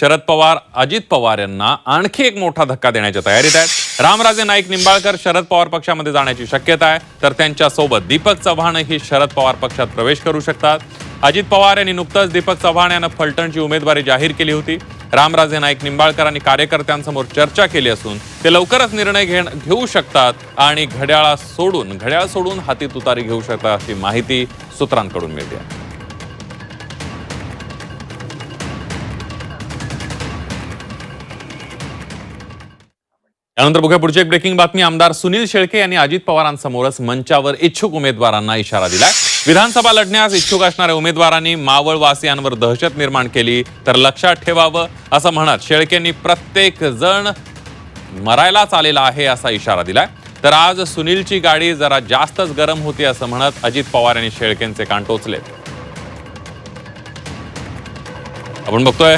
शरद पवार अजित पवार यांना आणखी एक मोठा धक्का देण्याच्या तयारीत आहेत. रामराजे नाईक निंबाळकर शरद पवार पक्षामध्ये जाण्याची शक्यता आहे. तर त्यांच्यासोबत दीपक चव्हाणही शरद पवार पक्षात प्रवेश करू शकतात. अजित पवार यांनी नुकतंच दीपक चव्हाण यांना फलटणची उमेदवारी जाहीर केली होती. रामराजे नाईक निंबाळकरांनी कार्यकर्त्यांसमोर चर्चा केली असून ते लवकरच निर्णय घे घेऊ शकतात आणि घड्याळा सोडून घड्याळ सोडून हाती तुतारी घेऊ शकतात अशी माहिती सूत्रांकडून मिळते. त्यानंतर बघूया पुढची एक ब्रेकिंग बातमी. आमदार सुनील शेळके यांनी अजित पवारांसमोरच मंचावर इच्छुक उमेदवारांना इशारा दिलाय. विधानसभा लढण्यास इच्छुक असणाऱ्या उमेदवारांनी मावळवासियांवर दहशत निर्माण केली तर लक्षात ठेवावं असं म्हणत शेळकेंनी प्रत्येक जण मरायलाच आलेला आहे असा इशारा दिलाय. तर आज सुनीलची गाडी जरा जास्तच गरम होती असं म्हणत अजित पवार यांनी शेळकेंचे कान टोचले आपण बघतोय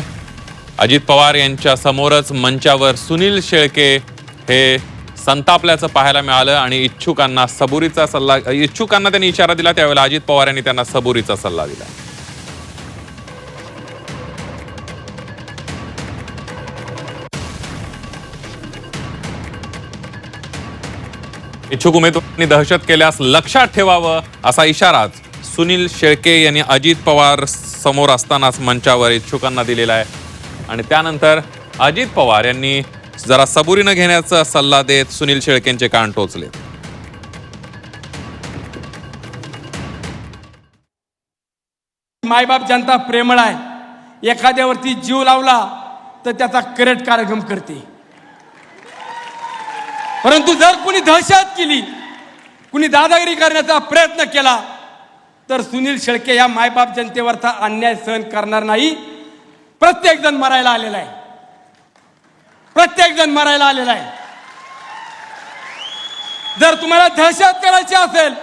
अजित पवार यांच्या समोरच मंचावर सुनील शेळके हे संतापल्याचं पाहायला मिळालं आणि इच्छुकांना सबुरीचा सल्ला इच्छुकांना त्यांनी इशारा दिला त्यावेळेला अजित पवार यांनी त्यांना सबुरीचा सल्ला दिला. इच्छुक उमेदवारांनी दहशत केल्यास लक्षात ठेवावं असा इशाराच सुनील शेळके यांनी अजित पवार समोर असतानाच मंचावर इच्छुकांना दिलेला आहे. आणि त्यानंतर अजित पवार यांनी जरा सबुरीनं घेण्याचा सल्ला देत सुनील शेळकेंचे कान टोचले. मायबाप जनता प्रेमळ आहे. एखाद्यावरती जीव लावला तर त्याचा करेट कार्यक्रम करते. परंतु जर कुणी दहशत केली कुणी दादागिरी करण्याचा प्रयत्न केला तर सुनील शेळके या मायबाप जनतेवरचा अन्याय सहन करणार नाही. प्रत्येक जण मरायला आलेला आहे. प्रत्येक जण मरायला आलेला आहे. जर तुम्हाला दहशत करायची असेल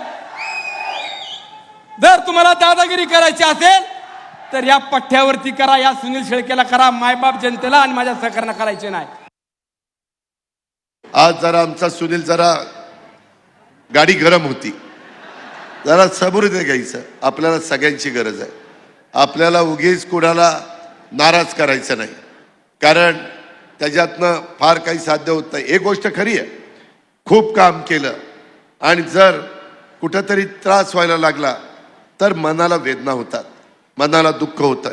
जर तुम्हाला दादागिरी करायची असेल तर या पठ्ठ्यावरती करा या सुनील शेळकेला करा मायबाप जनतेला आणि माझ्या सहकार्यांना करायचे नाही. आज जरा आमचा सुनील जरा गाडी गरम होती. जरा सबुरीने घ्यायचं. आपल्याला सगळ्यांची गरज आहे. आपल्याला उगीच कोणाला नाराज करायचं नाही. कारण त्याच्यातनं फार काही साध्य होत नाही. एक गोष्ट खरी आहे. खूप काम केलं. आणि जर कुठंतरी त्रास व्हायला लागला तर मनाला वेदना होतात. मनाला दुःख होतं.